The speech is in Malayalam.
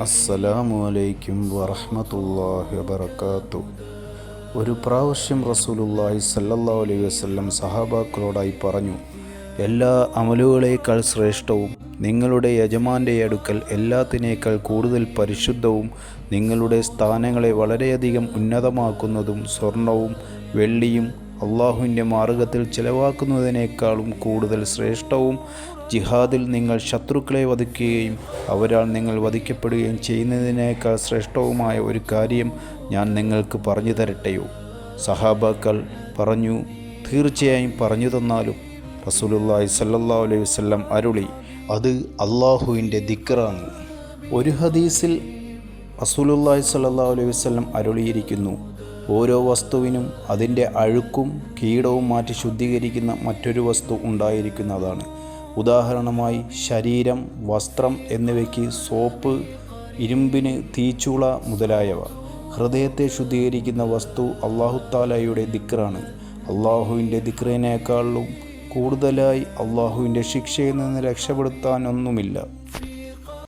അസ്സലാമു അലൈക്കും വറഹ്മത്തുള്ളാഹി വബർക്കാത്തു ഒരു പ്രാവശ്യം റസൂലുള്ളാഹി സല്ലല്ലാഹു അലൈഹി വസല്ലം സഹാബാക്കളോടായി പറഞ്ഞു എല്ലാ അമലുകളേക്കാൾ ശ്രേഷ്ഠവും നിങ്ങളുടെ യജമാന്റെ അടുക്കൽ എല്ലാത്തിനേക്കാൾ കൂടുതൽ പരിശുദ്ധവും നിങ്ങളുടെ സ്ഥാനങ്ങളെ വളരെയധികം ഉന്നതമാക്കുന്നതും സ്വർണവും വെള്ളിയും അള്ളാഹുവിന്റെ മാർഗത്തിൽ ചിലവാക്കുന്നതിനേക്കാളും കൂടുതൽ ശ്രേഷ്ഠവും ജിഹാദിൽ നിങ്ങൾ ശത്രുക്കളെ വധിക്കുകയും അവരാൽ നിങ്ങൾ വധിക്കപ്പെടുകയും ചെയ്യുന്നതിനേക്കാൾ ശ്രേഷ്ഠവുമായ ഒരു കാര്യം ഞാൻ നിങ്ങൾക്ക് പറഞ്ഞു തരട്ടെയോ? സഹാബാക്കൾ പറഞ്ഞു തീർച്ചയായും പറഞ്ഞു തന്നാലും റസൂലുള്ളാഹി സല്ലല്ലാഹു അലൈഹി വസല്ലം അരുളി അത് അള്ളാഹുവിന്റെ ദിക്റാണ്. ഒരു ഹദീസിൽ റസൂലുള്ളാഹി സ്വല്ലല്ലാഹു അലൈഹി വസല്ലം അരുളിയിരിക്കുന്നു ഓരോ വസ്തുവിനും അതിന്റെ അഴുക്കും കീടവും മാറ്റി ശുദ്ധീകരിക്കുന്ന മറ്റൊരു വസ്തു ഉണ്ടായിരിക്കുന്നതാണ്. ഉദാഹരണമായി ശരീരം വസ്ത്രം എന്നിവയ്ക്ക് സോപ്പ് ഇരുമ്പിന് തീച്ചുള മുതലായവ. ഹൃദയത്തെ ശുദ്ധീകരിക്കുന്ന വസ്തു അള്ളാഹുത്താലയുടെ ദിക്റാണ്. അള്ളാഹുവിന്റെ ദിക്റിനേക്കാളും കൂടുതലായി അള്ളാഹുവിന്റെ ശിക്ഷയിൽ നിന്ന് രക്ഷപ്പെടുത്താനൊന്നുമില്ല.